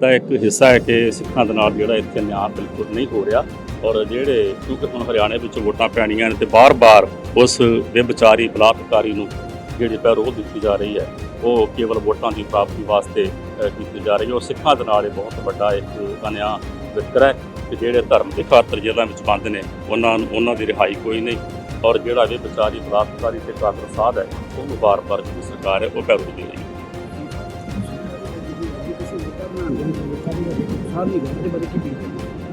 ਦਾ ਇੱਕ ਹਿੱਸਾ ਹੈ ਕਿ ਸਿੱਖਾਂ ਦੇ ਨਾਲ ਜਿਹੜਾ ਇੱਥੇ ਨਿਆਂ ਬਿਲਕੁਲ ਨਹੀਂ ਹੋ ਰਿਹਾ। ਔਰ ਜਿਹੜੇ ਕਿਉਂਕਿ ਹੁਣ ਹਰਿਆਣੇ ਵਿੱਚ ਵੋਟਾਂ ਪੈਣੀਆਂ ਨੇ ਤੇ ਬਾਰ-ਬਾਰ ਉਸ ਵਿਚਾਰੀ ਬਲਾਤਕਾਰੀ ਨੂੰ ਜਿਹੜੀ ਪੈਰੋਲ ਦਿੱਤੀ ਜਾ ਰਹੀ ਹੈ, ਉਹ ਕੇਵਲ ਵੋਟਾਂ ਦੀ ਪ੍ਰਾਪਤੀ ਵਾਸਤੇ ਕੀਤੀ ਜਾ ਰਹੀ ਹੈ। ਔਰ ਸਿੱਖਾਂ ਦੇ ਨਾਲ ਇਹ ਬਹੁਤ ਵੱਡਾ ਇੱਕ ਅਨਿਆਂ ਵਿਤਕਰਾ ਹੈ ਕਿ ਜਿਹੜੇ ਧਰਮ ਦੇ ਖਾਤਰ ਜੇਲ੍ਹਾਂ ਵਿੱਚ ਬੰਦ ਨੇ, ਉਹਨਾਂ ਨੂੰ, ਉਹਨਾਂ ਦੀ ਰਿਹਾਈ ਕੋਈ ਨਹੀਂ। ਔਰ ਜਿਹੜਾ ਵਿਭਚਾਰੀ, ਬਲਾਤਕਾਰੀ ਤੇ ਕਾਤਲ ਸਾਧ ਹੈ, ਉਹਨੂੰ ਵਾਰ ਵਾਰ ਜਿਹੜੀ ਸਰਕਾਰ ਹੈ, ਉਹ ਪੈਰੋਲ ਦੇ ਰਹੀ ਹੈ।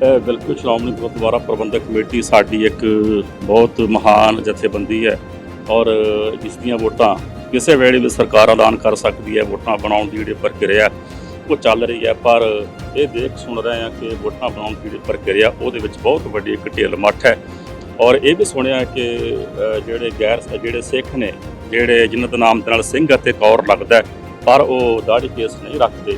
ਇਹ ਬਿਲਕੁਲ ਸ਼੍ਰੋਮਣੀ ਗੁਰਦੁਆਰਾ ਪ੍ਰਬੰਧਕ ਕਮੇਟੀ ਸਾਡੀ ਇੱਕ ਬਹੁਤ ਮਹਾਨ ਜਥੇਬੰਦੀ ਹੈ ਔਰ ਜਿਸ ਦੀਆਂ ਵੋਟਾਂ ਕਿਸੇ ਵੇਲੇ ਵੀ ਸਰਕਾਰ ਐਲਾਨ ਕਰ ਸਕਦੀ ਹੈ, ਵੋਟਾਂ ਬਣਾਉਣ ਦੀ ਜਿਹੜੀ ਪ੍ਰਕਿਰਿਆ ਉਹ ਚੱਲ ਰਹੀ ਹੈ, ਪਰ ਇਹ ਦੇਖ ਸੁਣ ਰਹੇ ਹਾਂ ਕਿ ਵੋਟਾਂ ਬਣਾਉਣ ਦੀ ਜਿਹੜੀ ਪ੍ਰਕਿਰਿਆ ਉਹਦੇ ਵਿੱਚ ਬਹੁਤ ਵੱਡੀ ਇੱਕ ਢਿੱਲ ਮੱਠ ਹੈ ਔਰ ਇਹ ਵੀ ਸੁਣਿਆ ਕਿ ਜਿਹੜੇ ਗੈਰ, ਜਿਹੜੇ ਸਿੱਖ ਨੇ, ਜਿਹੜੇ ਜਿਨ੍ਹਾਂ ਦਾ ਨਾਮ ਦੇ ਨਾਲ ਸਿੰਘ ਅਤੇ ਕੌਰ ਲੱਗਦਾ ਪਰ ਉਹ ਦਾੜੀ ਕੇਸ ਨਹੀਂ ਰੱਖਦੇ।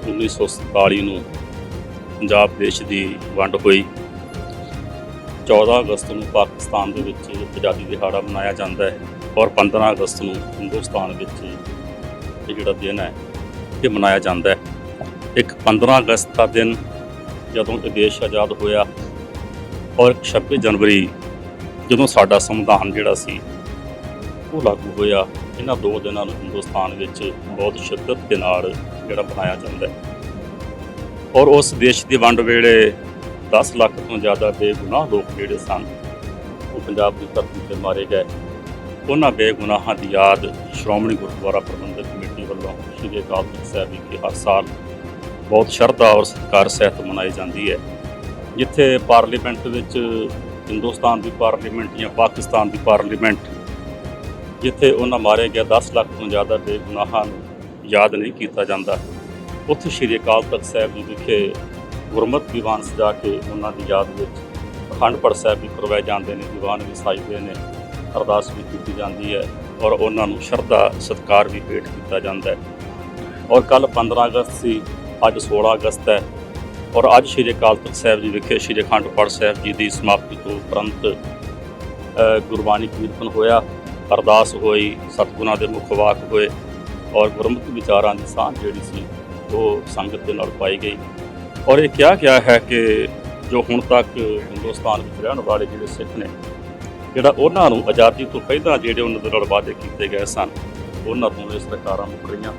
1947 ਨੂੰ ਪੰਜਾਬ ਦੇਸ਼ ਦੀ ਵੰਡ ਹੋਈ। 14 ਅਗਸਤ ਨੂੰ ਪਾਕਿਸਤਾਨ ਦੇ ਵਿੱਚ ਆਜ਼ਾਦੀ ਦਿਹਾੜਾ ਮਨਾਇਆ ਜਾਂਦਾ ਹੈ ਔਰ 15 ਅਗਸਤ ਨੂੰ ਹਿੰਦੁਸਤਾਨ ਵਿੱਚ ਇਹ ਜਿਹੜਾ ਦਿਨ ਹੈ, ਇਹ ਮਨਾਇਆ ਜਾਂਦਾ ਹੈ। ਇੱਕ 15 ਅਗਸਤ ਦਾ ਦਿਨ ਜਦੋਂ ਇਹ ਦੇਸ਼ ਆਜ਼ਾਦ ਹੋਇਆ ਔਰ 26 ਜਨਵਰੀ ਜਦੋਂ ਸਾਡਾ ਸੰਵਿਧਾਨ ਜਿਹੜਾ ਸੀ, ਉਹ ਲਾਗੂ ਹੋਇਆ, ਇਹਨਾਂ ਦੋ ਦਿਨਾਂ ਨੂੰ ਹਿੰਦੁਸਤਾਨ ਵਿੱਚ ਬਹੁਤ ਸ਼ਿੱਦਤ ਦੇ ਨਾਲ ਜਿਹੜਾ ਬਣਾਇਆ ਜਾਂਦਾ ਹੈ। ਔਰ ਉਸ ਦੇਸ਼ ਦੀ ਵੰਡ ਵੇਲੇ 10 ਲੱਖ ਤੋਂ ਜ਼ਿਆਦਾ ਬੇਗੁਨਾਹ ਲੋਕ ਜਿਹੜੇ ਸਨ, ਉਹ ਪੰਜਾਬ ਦੀ ਧਰਤੀ ਤੇ ਮਾਰੇ ਗਏ। ਉਹਨਾਂ ਬੇਗੁਨਾਹਾਂ ਦੀ ਯਾਦ ਸ਼੍ਰੋਮਣੀ ਗੁਰਦੁਆਰਾ ਪ੍ਰਬੰਧਕ ਕਮੇਟੀ ਵੱਲੋਂ ਸ਼੍ਰੀ ਅਕਾਲ ਤਖਤ ਸਾਹਿਬ ਵਿਖੇ ਹਰ ਸਾਲ ਬਹੁਤ ਸ਼ਰਧਾ ਔਰ ਸਤਿਕਾਰ ਸਹਿਤ ਮਨਾਈ ਜਾਂਦੀ ਹੈ। ਜਿੱਥੇ ਪਾਰਲੀਮੈਂਟ ਵਿੱਚ ਹਿੰਦੁਸਤਾਨ ਦੀ ਪਾਰਲੀਮੈਂਟ ਜਾਂ ਪਾਕਿਸਤਾਨ ਦੀ ਪਾਰਲੀਮੈਂਟ, ਜਿੱਥੇ ਉਹਨਾਂ ਮਾਰੇ ਗਿਆ 10 ਲੱਖ ਤੋਂ ਜ਼ਿਆਦਾ ਬੇਗੁਨਾਹਾਂ ਨੂੰ ਯਾਦ ਨਹੀਂ ਕੀਤਾ ਜਾਂਦਾ। ਉੱਥੇ ਸ਼੍ਰੀ ਅਕਾਲ ਤਖਤ ਸਾਹਿਬ ਜੀ ਵਿਖੇ ਗੁਰਮਤਿ ਦੀਵਾਨ ਸਜਾ ਕੇ ਉਹਨਾਂ ਦੀ ਯਾਦ ਵਿੱਚ ਅਖੰਡ ਪਾਠ ਸਾਹਿਬ ਵੀ ਕਰਵਾਏ ਜਾਂਦੇ ਨੇ, ਦੀਵਾਨ ਵੀ ਸਾਜਦੇ ਨੇ, ਅਰਦਾਸ ਵੀ ਕੀਤੀ ਜਾਂਦੀ ਹੈ ਔਰ ਉਹਨਾਂ ਨੂੰ ਸ਼ਰਧਾ ਸਤਿਕਾਰ ਵੀ ਭੇਟ ਕੀਤਾ ਜਾਂਦਾ ਹੈ। ਔਰ ਕੱਲ 15 ਅਗਸਤ ਸੀ, ਅੱਜ 16 ਅਗਸਤ ਹੈ ਔਰ ਅੱਜ ਸ਼੍ਰੀ ਅਕਾਲ ਤਖਤ ਸਾਹਿਬ ਜੀ ਵਿਖੇ ਸ਼੍ਰੀ ਅਖੰਡ ਪਾਠ ਸਾਹਿਬ ਜੀ ਦੀ ਸਮਾਪਤੀ ਤੋਂ ਉਪਰੰਤ ਗੁਰਬਾਣੀ ਕੀਰਤਨ ਹੋਇਆ, ਅਰਦਾਸ ਹੋਈ, ਸਤਿਗੁਰਾਂ ਦੇ ਮੁਖ ਵਾਕ ਹੋਏ ਔਰ ਗੁਰਮਤਿ ਵਿਚਾਰਾਂ ਦੀ ਸਾਂਝ ਜਿਹੜੀ ਸੀ, ਉਹ ਸੰਗਤ ਦੇ ਨਾਲ ਪਾਈ ਗਈ। ਔਰ ਇਹ ਕਿਹਾ ਗਿਆ ਹੈ ਕਿ ਜੋ ਹੁਣ ਤੱਕ ਹਿੰਦੁਸਤਾਨ ਵਿੱਚ ਰਹਿਣ ਵਾਲੇ ਜਿਹੜੇ ਸਿੱਖ ਨੇ, ਜਿਹੜਾ ਉਹਨਾਂ ਨੂੰ ਆਜ਼ਾਦੀ ਤੋਂ ਪਹਿਲਾਂ ਜਿਹੜੇ ਉਹਨਾਂ ਦੇ ਨਾਲ ਵਾਅਦੇ ਕੀਤੇ ਗਏ ਸਨ, ਉਹਨਾਂ ਤੋਂ ਇਹ ਸਰਕਾਰਾਂ ਮੁਕਰੀਆਂ।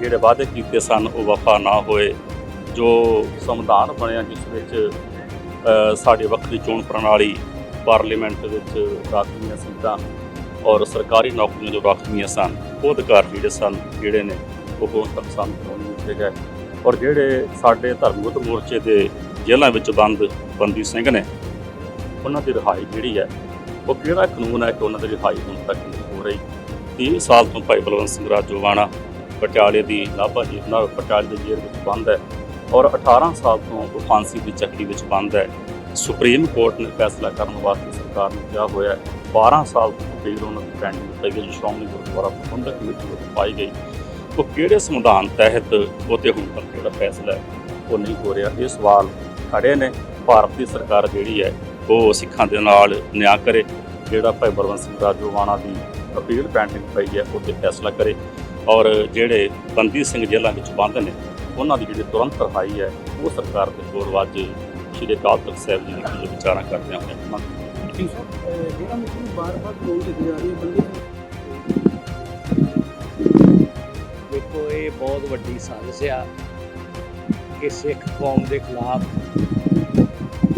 ਜਿਹੜੇ ਵਾਅਦੇ ਕੀਤੇ ਸਨ, ਉਹ ਵਫਾ ਨਾ ਹੋਏ। ਜੋ ਸੰਵਿਧਾਨ ਬਣਿਆ, ਜਿਸ ਵਿੱਚ ਸਾਡੀ ਵੱਖਰੀ ਚੋਣ ਪ੍ਰਣਾਲੀ, ਪਾਰਲੀਮੈਂਟ ਵਿੱਚ ਰਾਖਵੀਆਂ ਸੀਟਾਂ ਔਰ ਸਰਕਾਰੀ ਨੌਕਰੀਆਂ ਜੋ ਰੱਖਦੀਆਂ ਸਨ, ਉਹ ਅਧਿਕਾਰ ਜਿਹੜੇ ਸਨ, ਜਿਹੜੇ ਨੇ, ਉਹ ਹੁਣ ਤੱਕ ਸਾਨੂੰ ਕਿਉਂ ਨਹੀਂ ਦਿੱਤੇ ਗਏ। ਔਰ ਜਿਹੜੇ ਸਾਡੇ ਧਰਮਗਤ ਮੋਰਚੇ ਦੇ ਜੇਲ੍ਹਾਂ ਵਿੱਚ ਬੰਦ ਬੰਦੀ ਸਿੰਘ ਨੇ, ਉਹਨਾਂ ਦੀ ਰਿਹਾਈ ਜਿਹੜੀ ਹੈ, ਉਹ ਕਿਹੜਾ ਕਾਨੂੰਨ ਹੈ ਕਿ ਉਹਨਾਂ ਦੀ ਰਿਹਾਈ ਹੁਣ ਤੱਕ ਨਹੀਂ ਹੋ ਰਹੀ? 30 ਸਾਲ ਤੋਂ ਭਾਈ ਬਲਵੰਤ ਸਿੰਘ ਰਾਜੋਵਾਣਾ ਪਟਿਆਲੇ ਦੀ ਨਾਭਾ ਜੀ ਨਾਲ ਪਟਿਆਲੇ ਦੀ ਜੇਲ੍ਹ ਵਿੱਚ ਬੰਦ ਹੈ ਔਰ 18 ਸਾਲ ਤੋਂ ਉਹ ਫਾਂਸੀ ਦੀ ਚੱਕੀ ਵਿੱਚ ਬੰਦ ਹੈ। ਸੁਪਰੀਮ ਕੋਰਟ ਨੇ ਫੈਸਲਾ ਕਰਨ ਵਾਸਤੇ ਸਰਕਾਰ ਨੂੰ ਕਿਹਾ ਹੋਇਆ 12 ਸਾਲ ਤੋਂ ਅਪੀਲ ਉਹਨਾਂ ਦੀ ਪੈਂਡਿੰਗ ਪਈ ਹੈ ਜੋ ਸ਼੍ਰੋਮਣੀ ਗੁਰਦੁਆਰਾ ਪ੍ਰਬੰਧਕ ਕਮੇਟੀ ਵੱਲੋਂ ਪਾਈ ਗਈ। ਉਹ ਕਿਹੜੇ ਸੰਵਿਧਾਨ ਤਹਿਤ ਉਹ ਤੇ ਹੁਣ ਤੱਕ ਜਿਹੜਾ ਫੈਸਲਾ ਹੈ, ਉਹ ਨਹੀਂ ਹੋ ਰਿਹਾ? ਇਹ ਸਵਾਲ ਖੜੇ ਨੇ। ਭਾਰਤ ਦੀ ਸਰਕਾਰ ਜਿਹੜੀ ਹੈ, ਉਹ ਸਿੱਖਾਂ ਦੇ ਨਾਲ ਨਿਆਂ ਕਰੇ। ਜਿਹੜਾ ਭਾਈ ਬਲਵੰਤ ਸਿੰਘ ਰਾਜੋਵਾਣਾ ਦੀ ਅਪੀਲ ਪੈਂਡਿੰਗ ਪਈ ਹੈ, ਉਹ ਤੇ ਫੈਸਲਾ ਕਰੇ। ਔਰ ਜਿਹੜੇ ਬੰਦੀ ਸਿੰਘ ਜੇਲ੍ਹਾਂ ਵਿੱਚ ਬੰਦ ਨੇ, ਉਹਨਾਂ ਦੀ ਜਿਹੜੀ ਤੁਰੰਤ ਰਿਹਾਈ ਹੈ, ਉਹ ਸਰਕਾਰ ਦੇ ਕੋਲ ਅੱਜ ਸ਼੍ਰੀ ਅਕਾਲ ਤਖਤ ਸਾਹਿਬ ਜੀ ਦੀ ਵਿਚਾਰਾਂ ਕਰਦੇ ਹੋਏ ਮੰਗ ਜਿਹੜਾ ਮੈਨੂੰ ਬਾਰ-ਬਾਰ ਕੋਲ ਦਿੱਤੀ ਜਾ ਰਹੀ ਹੈ ਬੰਦੇ ਦੇਖੋ ਇਹ ਬਹੁਤ ਵੱਡੀ ਸਾਜ਼ਿਸ਼ ਆ ਕਿ ਸਿੱਖ ਕੌਮ ਦੇ ਖਿਲਾਫ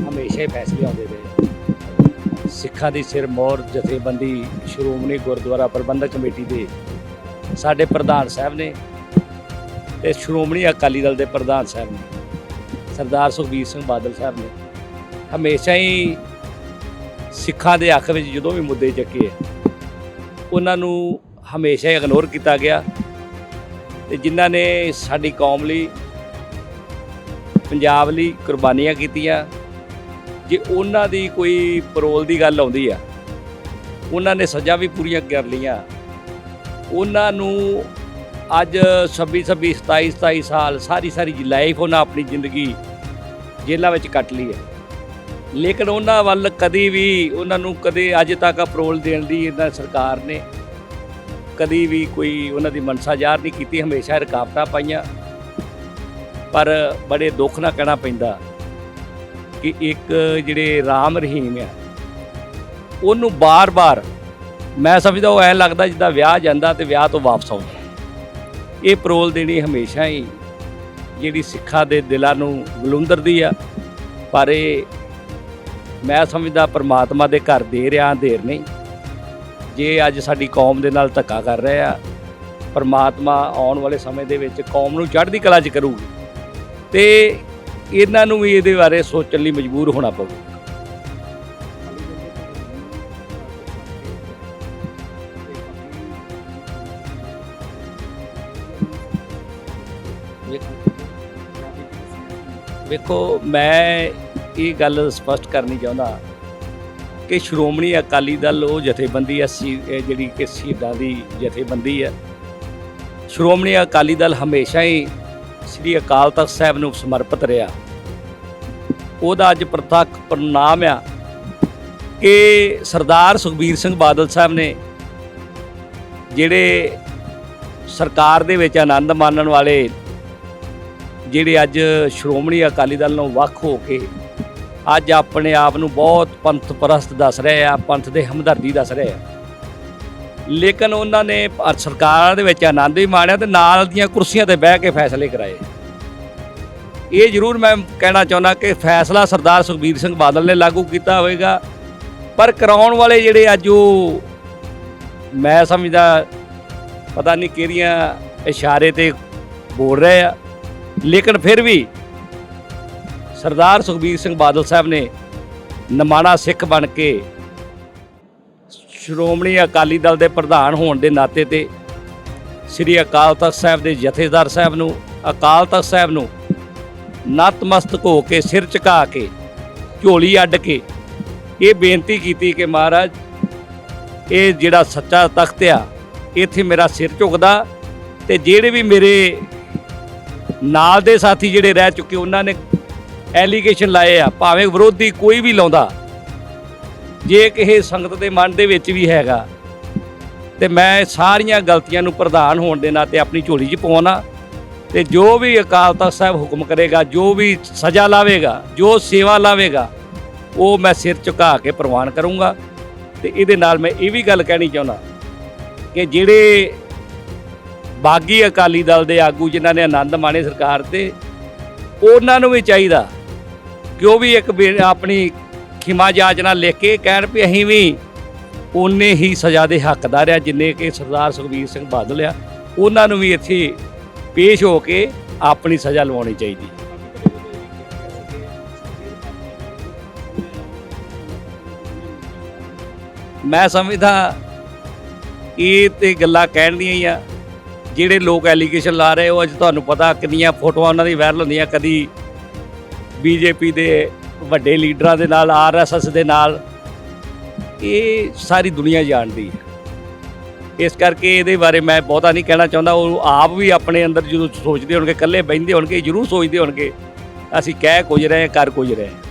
ਹਮੇਸ਼ਾ ਹੀ ਫੈਸਲੇ ਆਉਂਦੇ ਰਹੇ ਸਿੱਖਾਂ ਦੀ ਸਿਰ ਮੌਰ ਜਥੇਬੰਦੀ ਸ਼੍ਰੋਮਣੀ ਗੁਰਦੁਆਰਾ ਪ੍ਰਬੰਧਕ ਕਮੇਟੀ ਦੇ ਸਾਡੇ ਪ੍ਰਧਾਨ ਸਾਹਿਬ ਨੇ ਤੇ ਸ਼੍ਰੋਮਣੀ ਅਕਾਲੀ ਦਲ ਦੇ ਪ੍ਰਧਾਨ ਸਾਹਿਬ ਨੇ ਸਰਦਾਰ ਸੁਖਬੀਰ ਸਿੰਘ ਬਾਦਲ ਸਾਹਿਬ ਨੇ ਹਮੇਸ਼ਾ ਹੀ ਸਿੱਖਾਂ ਦੇ ਹੱਕ ਵਿੱਚ ਜਦੋਂ ਵੀ ਮੁੱਦੇ ਚੱਕੇ, ਉਹਨਾਂ ਨੂੰ ਹਮੇਸ਼ਾ ਇਗਨੋਰ ਕੀਤਾ ਗਿਆ ਤੇ ਜਿਨ੍ਹਾਂ ਨੇ ਸਾਡੀ ਕੌਮ ਲਈ, ਪੰਜਾਬ ਲਈ ਕੁਰਬਾਨੀਆਂ ਕੀਤੀਆਂ, ਜੇ ਉਹਨਾਂ ਦੀ ਕੋਈ ਪਰੋਲ ਦੀ ਗੱਲ ਆਉਂਦੀ ਆ, ਉਹਨਾਂ ਨੇ ਸਜ਼ਾ ਵੀ ਪੂਰੀਆਂ ਕਰ ਲਈਆਂ। ਉਹਨਾਂ ਨੂੰ ਅੱਜ 26 26 27 27 ਸਾਲ ਸਾਰੀ ਸਾਰੀ ਲਾਈਫ ਉਹਨਾਂ ਆਪਣੀ ਜ਼ਿੰਦਗੀ ਜੇਲ੍ਹਾਂ ਵਿੱਚ ਕੱਟ ਲਈ ਹੈ। ਲੇਕਿਨ ਉਹਨਾਂ ਵੱਲ ਕਦੀ ਵੀ ਉਹਨਾਂ ਨੂੰ ਕਦੇ ਅੱਜ ਤੱਕ ਅਪਰੋਲ ਦੇਣ ਦੀ ਇਹਨਾਂ ਸਰਕਾਰ ਨੇ ਕਦੀ ਵੀ ਕੋਈ ਉਹਨਾਂ ਦੀ ਮਨਸਾ ਜ਼ਾਹਰ ਨਹੀਂ ਕੀਤੀ, ਹਮੇਸ਼ਾ ਰੁਕਾਵਟਾਂ ਪਾਈਆਂ। ਪਰ ਬੜੇ ਦੁੱਖ ਨਾਲ ਕਹਿਣਾ ਪੈਂਦਾ ਕਿ ਇੱਕ ਜਿਹੜੇ ਰਾਮ ਰਹੀਮ ਆ, ਉਹਨੂੰ ਬਾਰ-ਬਾਰ ਮੈਂ ਸਮਝਦਾ ਉਹ ਐ ਲੱਗਦਾ ਜਿੱਦਾਂ ਵਿਆਹ ਜਾਂਦਾ ਤੇ ਵਿਆਹ ਤੋਂ ਵਾਪਸ ਆਉਂਦਾ। ਇਹ ਪਰੋਲ ਦੇਣੀ ਹਮੇਸ਼ਾ ਹੀ ਜਿਹੜੀ ਸਿੱਖਾਂ ਦੇ ਦਿਲਾਂ ਨੂੰ ਗਲੁੰਦਰਦੀ ਆ, ਪਰ ਇਹ ਮੈਂ ਸਮਝਦਾ ਪਰਮਾਤਮਾ ਦੇ ਘਰ ਦੇ ਰਿਆਂ ਦੇਰ ਨਹੀਂ। ਜੇ ਅੱਜ ਸਾਡੀ ਕੌਮ ਦੇ ਨਾਲ ਧੱਕਾ ਕਰ ਰਹੇ ਆ, ਪ੍ਰਮਾਤਮਾ ਆਉਣ ਵਾਲੇ ਸਮੇਂ ਦੇ ਵਿੱਚ ਕੌਮ ਨੂੰ ਚੜ੍ਹਦੀ ਕਲਾ 'ਚ ਕਰੂਗੀ। ਤੇ ਇਹਨਾਂ ਨੂੰ ਵੀ ਇਹਦੇ ਬਾਰੇ ਸੋਚਣ ਲਈ ਮਜਬੂਰ ਹੋਣਾ ਪਊ। ਵੇਖੋ, ਮੈਂ ਇਹ ਗੱਲ ਸਪਸ਼ਟ ਕਰਨੀ ਚਾਹੁੰਦਾ ਕਿ ਸ਼੍ਰੋਮਣੀ ਅਕਾਲੀ ਦਲ, ਉਹ ਜਥੇਬੰਦੀ ਹੈ ਸੀ ਜਿਹੜੀ ਕਿ ਸ਼ਹੀਦਾਂ ਦੀ ਜਥੇਬੰਦੀ ਹੈ ਸ਼੍ਰੋਮਣੀ ਅਕਾਲੀ ਦਲ ਹਮੇਸ਼ਾ ਹੀ ਸ੍ਰੀ ਅਕਾਲ ਤਖਤ ਸਾਹਿਬ ਨੂੰ ਸਮਰਪਿਤ ਰਿਹਾ। ਉਹਦਾ ਅੱਜ ਪ੍ਰਤੱਖ ਪ੍ਰਣਾਮ ਆ ਕਿ ਸਰਦਾਰ ਸੁਖਬੀਰ ਸਿੰਘ ਬਾਦਲ ਸਾਹਿਬ ਨੇ ਜਿਹੜੇ ਸਰਕਾਰ ਦੇ ਵਿੱਚ ਆਨੰਦ ਮਾਣਨ ਵਾਲੇ ਜਿਹੜੇ ਅੱਜ ਸ਼੍ਰੋਮਣੀ ਅਕਾਲੀ ਦਲ ਨੂੰ ਵੱਖ ਹੋ ਕੇ ਅੱਜ ਆਪਣੇ ਆਪ ਨੂੰ ਬਹੁਤ ਪੰਥ ਪ੍ਰਸਤ ਦੱਸ ਰਹੇ ਆ, ਪੰਥ ਦੇ ਹਮਦਰਦੀ ਦੱਸ ਰਹੇ ਆ। ਲੇਕਿਨ ਉਹਨਾਂ ਨੇ ਪ- ਸਰਕਾਰ ਦੇ ਵਿੱਚ ਆਨੰਦ ਵੀ ਮਾਣਿਆ ਤੇ ਨਾਲ ਦੀਆਂ ਕੁਰਸੀਆਂ ਤੇ ਬਹਿ ਕੇ ਫੈਸਲੇ ਕਰਾਏ। ਇਹ ਜ਼ਰੂਰ ਮੈਂ ਕਹਿਣਾ ਚਾਹੁੰਦਾ ਕਿ ਫੈਸਲਾ ਸਰਦਾਰ ਸੁਖਬੀਰ ਸਿੰਘ ਬਾਦਲ ਨੇ ਲਾਗੂ ਕੀਤਾ ਹੋਵੇਗਾ। ਪਰ ਕਰਾਉਣ ਵਾਲੇ ਜਿਹੜੇ ਅੱਜ ਉਹ, ਮੈਂ ਸਮਝਦਾ, ਪਤਾ ਨਹੀਂ ਕਿਹੜੀਆਂ ਇਸ਼ਾਰੇ ਤੇ ਬੋਲ ਰਹੇ ਆ। ਲੇਕਿਨ ਫਿਰ ਵੀ ਸਰਦਾਰ ਸੁਖਬੀਰ ਸਿੰਘ ਬਾਦਲ ਸਾਹਿਬ ਨੇ ਨਮਾਣਾ ਸਿੱਖ ਬਣ ਕੇ ਸ਼੍ਰੋਮਣੀ ਅਕਾਲੀ ਦਲ ਦੇ ਪ੍ਰਧਾਨ ਹੋਣ ਦੇ ਨਾਤੇ ਤੇ ਸ੍ਰੀ ਅਕਾਲ ਤਖਤ ਸਾਹਿਬ ਦੇ ਜਥੇਦਾਰ ਸਾਹਿਬ ਨੂੰ, ਅਕਾਲ ਤਖਤ ਸਾਹਿਬ ਨੂੰ ਨਤਮਸਤਕ ਹੋ ਕੇ, ਸਿਰ ਝੁਕਾ ਕੇ, ਝੋਲੀ ਅੱਡ ਕੇ ਇਹ ਬੇਨਤੀ ਕੀਤੀ ਕਿ ਮਹਾਰਾਜ, ਇਹ ਜਿਹੜਾ ਸੱਚਾ ਤਖਤ ਆ, ਇੱਥੇ ਮੇਰਾ ਸਿਰ ਝੁਕਦਾ ਤੇ ਜਿਹੜੇ ਵੀ ਮੇਰੇ ਨਾਲ ਦੇ ਸਾਥੀ ਜਿਹੜੇ ਰਹਿ ਚੁੱਕੇ ਉਹਨਾਂ ਨੇ ਐਲੀਗੇਸ਼ਨ ਲਾਏ ਆ, ਭਾਵੇਂ ਵਿਰੋਧੀ ਕੋਈ ਵੀ ਲਾਉਂਦਾ। ਜੇ ਕਿਸੇ ਸੰਗਤ ਦੇ ਮਨ ਦੇ ਵਿੱਚ ਵੀ ਹੈਗਾ, ਤੇ ਮੈਂ ਸਾਰੀਆਂ ਗਲਤੀਆਂ ਨੂੰ ਪ੍ਰਧਾਨ ਹੋਣ ਦੇ ਨਾਤੇ ਆਪਣੀ ਝੋਲੀ 'ਚ ਪਾਉਣਾ। ਤੇ ਜੋ ਵੀ ਅਕਾਲ ਤਖਤ ਸਾਹਿਬ ਹੁਕਮ ਕਰੇਗਾ, ਜੋ ਵੀ ਸਜ਼ਾ ਲਾਵੇਗਾ, ਜੋ ਸੇਵਾ ਲਾਵੇਗਾ, ਉਹ ਮੈਂ ਸਿਰ ਝੁਕਾ ਕੇ ਪ੍ਰਵਾਨ ਕਰੂੰਗਾ। ਤੇ ਇਹਦੇ ਨਾਲ ਮੈਂ ਇਹ ਵੀ ਗੱਲ ਕਹਿਣੀ ਚਾਹੁੰਦਾ ਕਿ ਜਿਹੜੇ ਬਾਗੀ ਅਕਾਲੀ ਦਲ ਦੇ ਆਗੂ ਜਿਨ੍ਹਾਂ ਨੇ ਆਨੰਦ ਮਾਣੇ ਸਰਕਾਰ ਤੇ, ਉਹਨਾਂ ਨੂੰ ਵੀ ਚਾਹੀਦਾ ਕਿ ਉਹ ਵੀ ਇੱਕ ਬੇ- ਆਪਣੀ ਖਿਮਾ ਜਾਚਨਾ ਲਿਖ ਕੇ ਕਹਿਣ ਵੀ ਅਸੀਂ ਵੀ ਉਨੇ ਹੀ ਸਜ਼ਾ ਦੇ ਹੱਕਦਾਰ ਆ, ਜਿੰਨੇ ਕਿ ਸਰਦਾਰ ਸੁਖਬੀਰ ਸਿੰਘ ਬਾਦਲ ਆ। ਉਹਨਾਂ ਨੂੰ ਵੀ ਇੱਥੇ ਪੇਸ਼ ਹੋ ਕੇ ਆਪਣੀ ਸਜ਼ਾ ਲਵਾਉਣੀ ਚਾਹੀਦੀ ਮੈਂ ਸਮਝਦਾ ਇਹ ਤੇ ਗੱਲਾਂ ਕਹਿਣ ਦੀਆਂ ਹੀ ਆ। ਜਿਹੜੇ ਲੋਕ ਐਲੀਗੇਸ਼ਨ ਲਾ ਰਹੇ ਉਹ ਅੱਜ ਤੁਹਾਨੂੰ ਪਤਾ ਕਿੰਨੀਆਂ ਫੋਟੋਆਂ ਉਹਨਾਂ ਦੀ ਵਾਇਰਲ ਹੁੰਦੀਆਂ, ਕਦੀ ਬੀਜੇਪੀ ਦੇ ਵੱਡੇ ਲੀਡਰਾਂ ਦੇ ਨਾਲ ਆਰਐਸਐਸ ਦੇ ਨਾਲ ਇਹ ਸਾਰੀ ਦੁਨੀਆ ਜਾਣਦੀ ਹੈ ਇਸ ਕਰਕੇ ਇਹਦੇ ਬਾਰੇ ਮੈਂ ਬਹੁਤਾ ਨਹੀਂ ਕਹਿਣਾ ਚਾਹੁੰਦਾ ਉਹ ਆਪ ਵੀ ਆਪਣੇ ਅੰਦਰ ਜਦੋਂ ਸੋਚਦੇ ਹੋਣਗੇ ਇਕੱਲੇ ਬਹਿੰਦੇ ਹੋਣਗੇ ਜ਼ਰੂਰ ਸੋਚਦੇ ਹੋਣਗੇ ਅਸੀਂ ਕਹਿ ਕੁਝ ਰਹੇ ਹਾਂ, ਕਰ ਕੁਝ ਰਹੇ ਹਾਂ।